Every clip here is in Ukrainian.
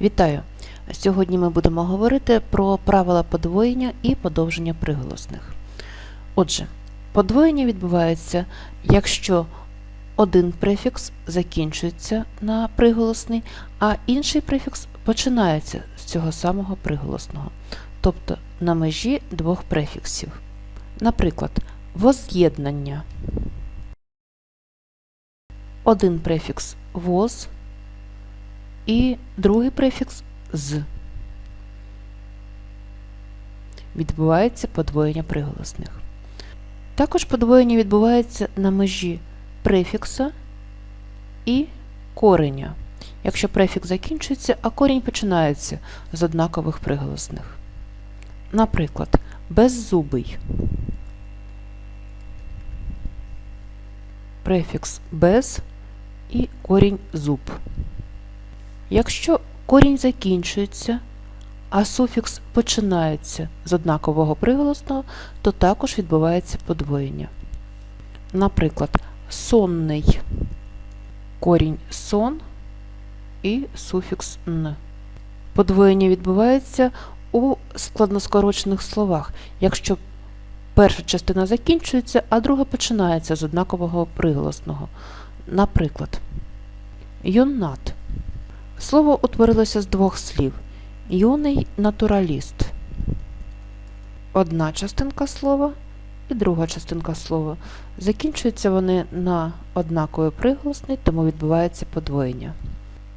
Вітаю! Сьогодні ми будемо говорити про правила подвоєння і подовження приголосних. Отже, подвоєння відбувається, якщо один префікс закінчується на приголосний, а інший префікс починається з цього самого приголосного, тобто на межі двох префіксів. Наприклад, воз'єднання. Один префікс воз і другий префікс з. Відбувається подвоєння приголосних. Також подвоєння відбувається на межі префікса і кореня, якщо префікс закінчується, а корінь починається з однакових приголосних. Наприклад, беззубий. Префікс без і корінь зуб. Якщо корінь закінчується, а суфікс починається з однакового приголосного, то також відбувається подвоєння. Наприклад, сонний корінь сон і суфікс н. Подвоєння відбувається у складноскорочених словах, якщо перша частина закінчується, а друга починається з однакового приголосного. Наприклад, юнат. Слово утворилося з двох слів юний натураліст. Одна частинка слова і друга частинка слова. Закінчуються вони на однаковий приголосний, тому відбувається подвоєння.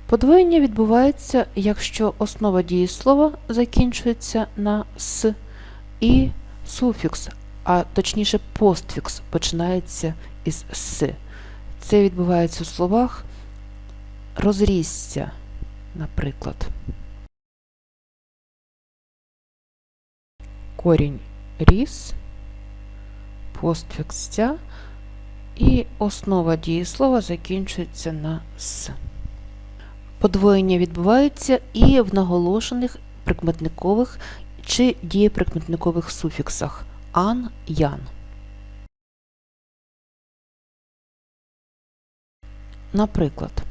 Подвоєння відбувається, якщо основа дієслова закінчується на с і суфікс, а точніше постфікс починається із с. Це відбувається у словах розрісся, наприклад. Корінь ріс, постфікс «ця» і основа дієслова закінчується на с. Подвоєння відбувається і в наголошених прикметникових чи дієприкметникових суфіксах ан, ян. Наприклад,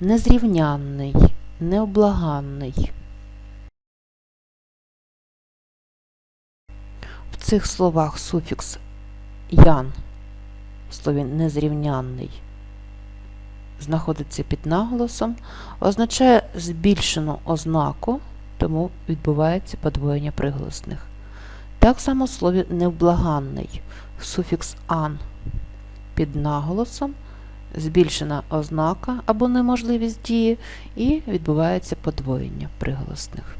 незрівнянний, необлаганний. В цих словах суфікс ян в слові незрівнянний знаходиться під наголосом, означає збільшену ознаку, тому відбувається подвоєння приголосних. Так само в слові невблаганний суфікс ан під наголосом збільшена ознака або неможливість дії, і відбувається подвоєння приголосних.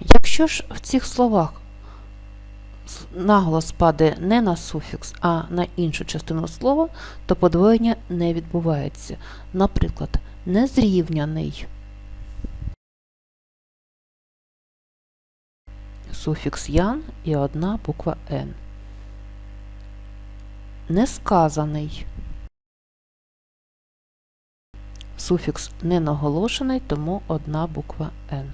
Якщо ж в цих словах наголос падає не на суфікс, а на іншу частину слова, то подвоєння не відбувається. Наприклад, незрівняний. Суфікс ян і одна буква Н. Несказаний. Суфікс не наголошений, тому одна буква Н.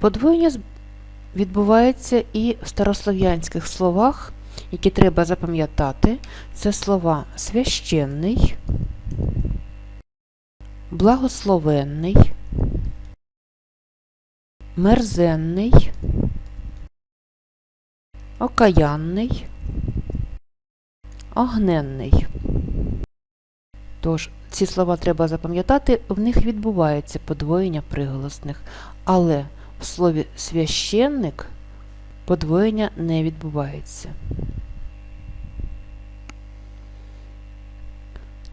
Подвоєння відбувається і в старослов'янських словах, які треба запам'ятати. Це слова священний, благословенний мерзенний, окаянний, огненний. Тож, ці слова треба запам'ятати, в них відбувається подвоєння приголосних, але в слові священник подвоєння не відбувається.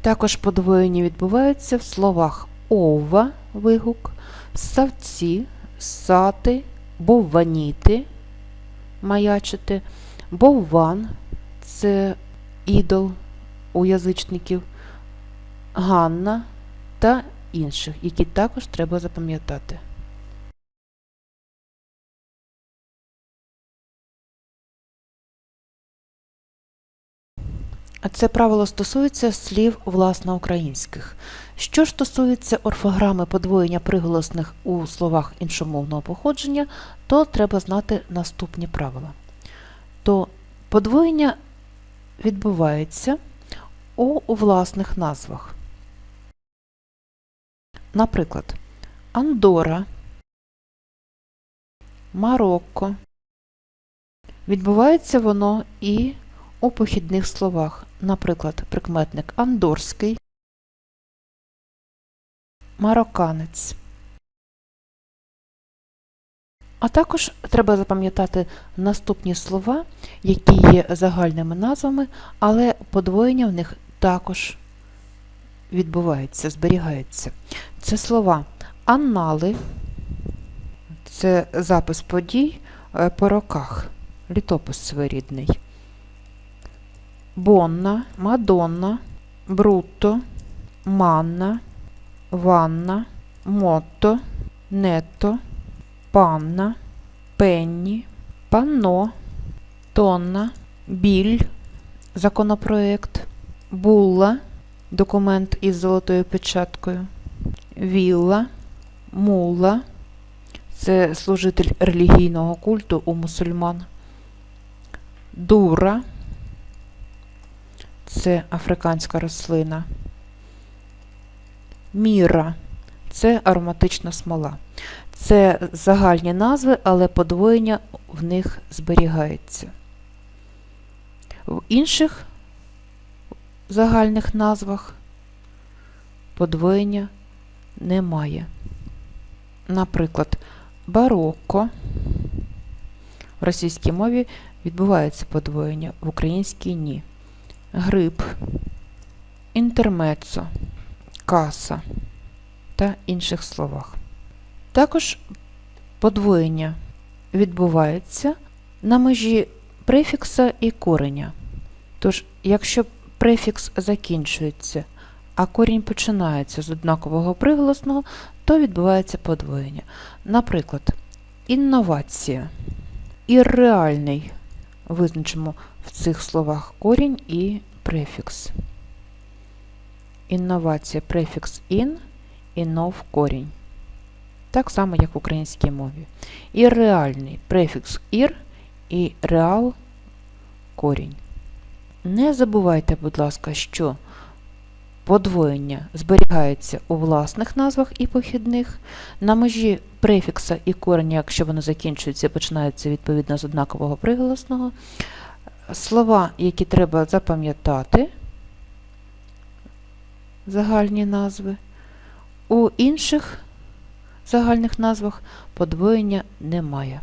Також подвоєння відбувається в словах ова вигук, савці ссати, бовваніти, маячити, бовван це ідол у язичників, Ганна та інших, які також треба запам'ятати. Це правило стосується слів власно українських. Що стосується орфограми подвоєння приголосних у словах іншомовного походження, то треба знати наступні правила. то подвоєння відбувається у власних назвах. Наприклад, Андора, Марокко. Відбувається воно і у похідних словах, наприклад, прикметник андорський, марокканець. А також треба запам'ятати наступні слова, які є загальними назвами, але подвоєння в них також відбувається, зберігається. Це слова аннали, це запис подій е, по роках, літопис своєрідний. Бонна, Мадонна, Брутто, Манна, Ванна, Мотто, Нетто, Панна, Пенні, Панно, Тонна, Біль, законопроект, Булла, документ із золотою печаткою, Вілла, Мула, це служитель релігійного культу у мусульман, Дура, це африканська рослина. Міра це ароматична смола. Це загальні назви, але подвоєння в них зберігається. В інших загальних назвах подвоєння немає. Наприклад, барокко в російській мові відбувається подвоєння, в українській ні гриб, інтермецо, каса та інших словах. Також подвоєння відбувається на межі префікса і кореня. Тож, якщо префікс закінчується, а корінь починається з однакового приголосного, то відбувається подвоєння. Наприклад, інновація, ірреальний визначимо в цих словах корінь і префікс. Інновація префікс ін, інов корінь. Так само, як в українській мові. І реальний префікс ір і реал корінь. Не забувайте, будь ласка, що подвоєння зберігається у власних назвах і похідних. На межі префікса і кореня, якщо вони закінчуються, починаються відповідно з однакового приголосного. Слова, які треба запам'ятати, загальні назви. У інших загальних назвах подвоєння немає.